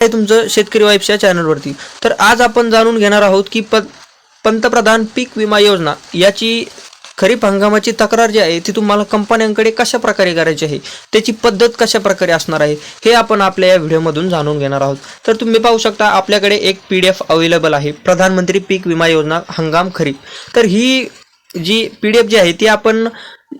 आहे तुमचं शेतकरी वाईफच्या या चॅनलवरती. तर आज आपण जाणून घेणार आहोत की प पंतप्रधान पीक विमा योजना याची खरीप हंगामाची तक्रार जी आहे ती तुम्हाला कंपन्यांकडे कशा प्रकारे करायची आहे त्याची पद्धत कशा प्रकारे असणार आहे हे आपण आपल्या या व्हिडिओमधून जाणून घेणार आहोत. तर तुम्ही पाहू शकता आपल्याकडे एक पी डी एफ अवेलेबल आहे प्रधानमंत्री पीक विमा योजना हंगाम खरीप. तर ही जी पी डी एफ जी आहे ती आपण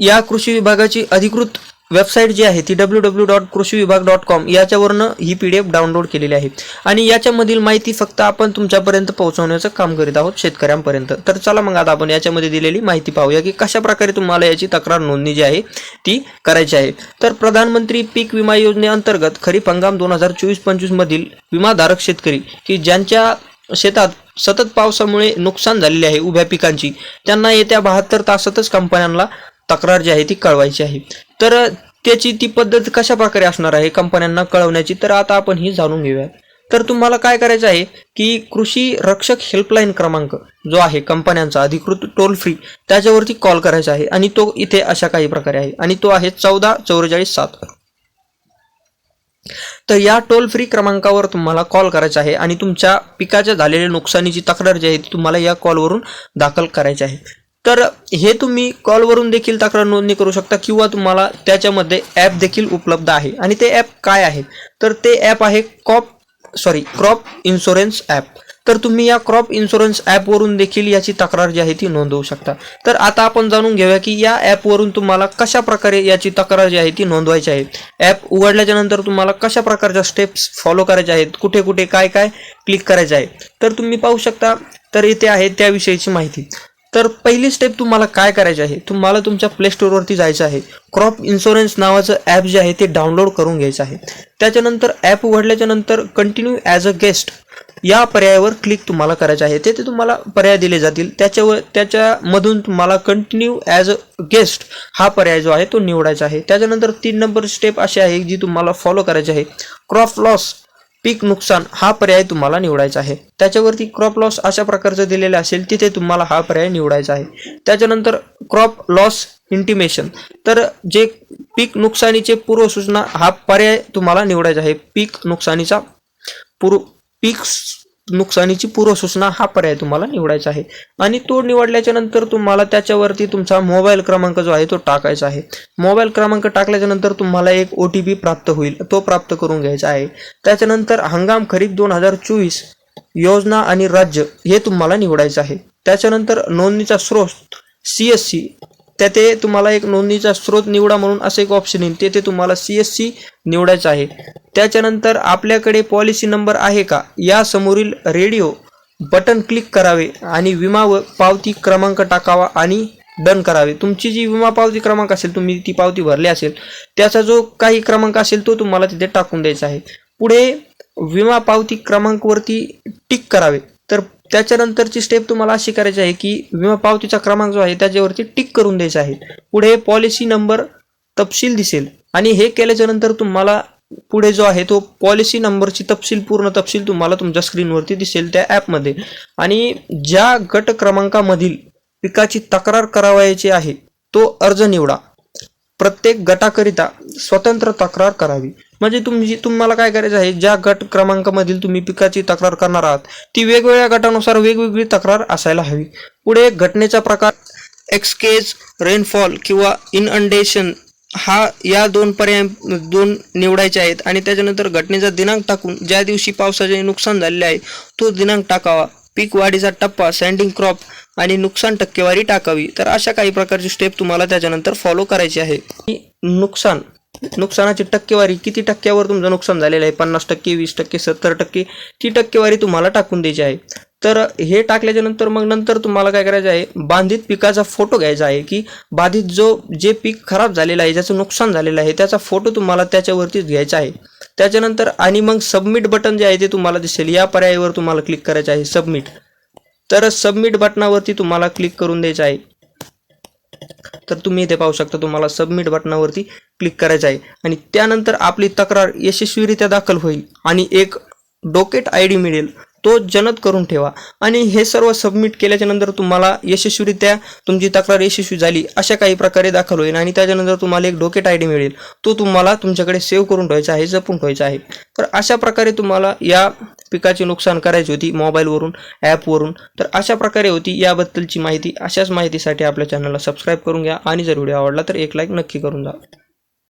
या कृषी विभागाची अधिकृत वेबसाईट जी आहे ती डब्ल्यू डब्ल्यू डॉट कृषी विभाग डॉट कॉम याच्यावरनं ही पी डी एफ डाउनलोड केलेली आहे. आणि याच्यामधील माहिती फक्त आपण तुमच्यापर्यंत पोहोचवण्याचं काम करीत आहोत शेतकऱ्यांपर्यंत. तर चला मग आता आपण याच्यामध्ये दिलेली माहिती पाहूया की कशा प्रकारे तुम्हाला याची तक्रार नोंदणी जी आहे ती करायची आहे. तर प्रधानमंत्री पीक विमा योजनेअंतर्गत खरीप हंगाम दोन हजार चोवीस पंचवीस मधील विमाधारक शेतकरी की ज्यांच्या शेतात सतत पावसामुळे नुकसान झालेले आहे उभ्या पिकांची त्यांना येत्या बहात्तर तासातच कंपन्यांना तक्रार जी आहे ती कळवायची आहे. तर त्याची ती पद्धत कशा प्रकारे असणार आहे कंपन्यांना कळवण्याची? तर आता आपण ही जाणून घेऊया. तर तुम्हाला काय करायचं आहे की कृषी रक्षक हेल्पलाईन क्रमांक जो आहे कंपन्यांचा अधिकृत टोल फ्री त्याच्यावरती कॉल करायचा आहे आणि तो इथे अशा काही प्रकारे आहे आणि तो आहे चौदा चौवेचाळीस सात. तर या टोल फ्री क्रमांकावर तुम्हाला कॉल करायचा आहे आणि तुमच्या पिकाच्या झालेल्या नुकसानीची तक्रार जी आहे ती तुम्हाला या कॉलवरून दाखल करायची आहे. तर हे तुम्ही कॉलवरून देखील तक्रार नोंदणी करू शकता किंवा तुम्हाला त्याच्यामध्ये ॲप देखील उपलब्ध आहे. आणि ते ॲप काय आहे? तर ते ॲप आहे cop sorry crop insurance app तर तुम्ही या क्रॉप इन्शुरन्स ॲपवरून देखील याची तक्रार जी आहे ती नोंदवू शकता. तर आता आपण जाणून घेऊया की या ॲपवरून तुम्हाला कशा प्रकारे याची तक्रार जी आहे ती नोंदवायची आहे. ॲप उघडल्याच्या नंतर तुम्हाला कशा प्रकारच्या स्टेप्स फॉलो करायच्या आहेत? कुठे कुठे काय काय क्लिक करायचे आहे? तर तुम्ही पाहू शकता तर इथे आहे त्याविषयीची माहिती. तर पहिली स्टेप तुम्हाला काय करायची आहे? तुम्हाला तुमच्या प्ले स्टोअरवरती जायचं आहे. क्रॉप इन्शुरन्स नावाचं ॲप जे आहे ते डाउनलोड करून घ्यायचं आहे. त्याच्यानंतर ॲप उघडल्याच्या नंतर कंटिन्यू ॲज अ गेस्ट या पर्यायावर क्लिक तुम्हाला करायचं आहे. तेथे तुम्हाला पर्याय दिले जातील. त्याच्यावर त्याच्यामधून तुम्हाला कंटिन्यू ॲज अ गेस्ट हा पर्याय जो आहे तो निवडायचा आहे. त्याच्यानंतर तीन नंबर स्टेप अशी आहे जी तुम्हाला फॉलो करायची आहे. क्रॉप लॉस पीक नुकसान हा पर्याय तुम्हाला निवडायचा आहे. त्याच्यावरती क्रॉप लॉस अशा प्रकारचं दिलेलं असेल तिथे तुम्हाला हा पर्याय निवडायचा आहे. त्याच्यानंतर क्रॉप लॉस इंटिमेशन तर जे पीक नुकसानीचे पूर्वसूचना हा पर्याय तुम्हाला निवडायचा आहे. पीक नुकसानीचा पूर्व पीक नुकसानीची पूर्वसूचना हा पर्याय तुम्हाला निवडायचा आहे. आणि तो निवडल्याच्या नंतर तुम्हाला त्याच्यावरती तुमचा मोबाईल क्रमांक जो आहे तो टाकायचा आहे. मोबाईल क्रमांक टाकल्याच्या नंतर तुम्हाला एक ओ टी पी प्राप्त होईल. तो प्राप्त करून घ्यायचा आहे. त्याच्यानंतर हंगाम खरीप दोन हजार चोवीस योजना आणि राज्य हे तुम्हाला निवडायचं आहे. त्याच्यानंतर नोंदणीचा स्रोत सी एस सी त्याते तुम्हाला एक नोंदणीचा स्रोत निवडा म्हणून असं एक ऑप्शन येईल. तेथे तुम्हाला सी एस सी निवडायचं आहे. त्याच्यानंतर आपल्याकडे पॉलिसी नंबर आहे का? या समोरील रेडिओ बटन क्लिक करावे आणि विमा व पावती क्रमांक टाकावा आणि डन करावे. तुमची जी विमा पावती क्रमांक असेल तुम्ही ती पावती भरली असेल त्याचा जो काही क्रमांक असेल तो तुम्हाला तिथे टाकून द्यायचा आहे. पुढे विमा पावती क्रमांकवरती टिक करावे. तर त्याच्यानंतरची स्टेप तुम्हाला अशी करायची आहे की विमा पावतीचा क्रमांक जो आहे त्याच्यावरती टिक करून द्यायचा आहे. पुढे पॉलिसी नंबर तपशील दिसेल. आणि हे केल्याच्यानंतर तुम्हाला पुढे जो आहे तो पॉलिसी नंबरची तपशील पूर्ण तपशील तुम्हाला तुमच्या स्क्रीनवरती दिसेल त्या ॲपमध्ये आणि ज्या गट क्रमांकामधील पिकाची तक्रार करावयाची आहे तो अर्ज निवडा. प्रत्येक गटाकरिता स्वतंत्र तक्रार करावी. म्हणजे तुमची तुम्हाला काय करायचं आहे? ज्या गट क्रमांकामधील तुम्ही पिकाची तक्रार करणार आहात ती वेगवेगळ्या गटानुसार वेगवेगळी तक्रार असायला हवी. पुढे घटनेचा प्रकार एक्सकेज रेनफॉल किंवा इनअंडेशन हा या दोन पर्याय दोन निवडायचे आहेत आणि त्याच्यानंतर घटनेचा दिनांक टाकून ज्या दिवशी पावसाचे नुकसान झालेले आहे तो दिनांक टाकावा. पीक वाढीचा टप्पा सँडिंग क्रॉप आणि नुकसान टक्केवारी टाकावी. तर अशा काही प्रकारची स्टेप तुम्हाला त्याच्यानंतर फॉलो करायची आहे. नुकसान. नुकसानाची टक्केवारी किती टक्क्यावर तुमचं नुकसान झालेलं आहे? पन्नास टक्के वीस टक्के सत्तर टक्के ती टक्केवारी तुम्हाला टाकून द्यायची आहे. तर हे टाकल्याच्या नंतर मग नंतर तुम्हाला काय करायचं आहे? बाधित पिकाचा फोटो घ्यायचा आहे की बाधित जो जे पीक खराब झालेलं आहे ज्याचं नुकसान झालेलं आहे त्याचा फोटो तुम्हाला त्याच्यावरतीच घ्यायचा आहे. त्याच्यानंतर आणि मग सबमिट बटन जे आहे ते तुम्हाला दिसेल. या पर्यायावर तुम्हाला क्लिक करायचं आहे सबमिट तर सबमिट बटनावरती तुम्हाला क्लिक करून द्यायचं आहे. तर तुम्ही इथे पाहू शकता तुम्हाला सबमिट बटनावरती क्लिक करायचं आहे. आणि त्यानंतर आपली तक्रार यशस्वीरित्या दाखल होईल आणि एक डोकेट आय डी मिळेल. तो जनत करून ठेवा. आणि हे सर्व सबमिट केल्याच्यानंतर तुम्हाला यशस्वीरित्या तुमची तक्रार यशस्वी झाली अशा काही प्रकारे दाखल होईल. आणि त्याच्यानंतर तुम्हाला एक डोकेट आय डी मिळेल. तो तुम्हाला तुमच्याकडे सेव्ह करून ठेवायचा आहे जपून ठेवायचा आहे. तर अशा प्रकारे तुम्हाला या पिकाचे नुकसान करायची होती मोबाईलवरून ॲपवरून. तर अशा प्रकारे होती याबद्दलची माहिती अशाच माहितीसाठी आपल्या चॅनलला सबस्क्राईब करून घ्या. आणि जर व्हिडिओ आवडला तर एक लाईक नक्की करून जा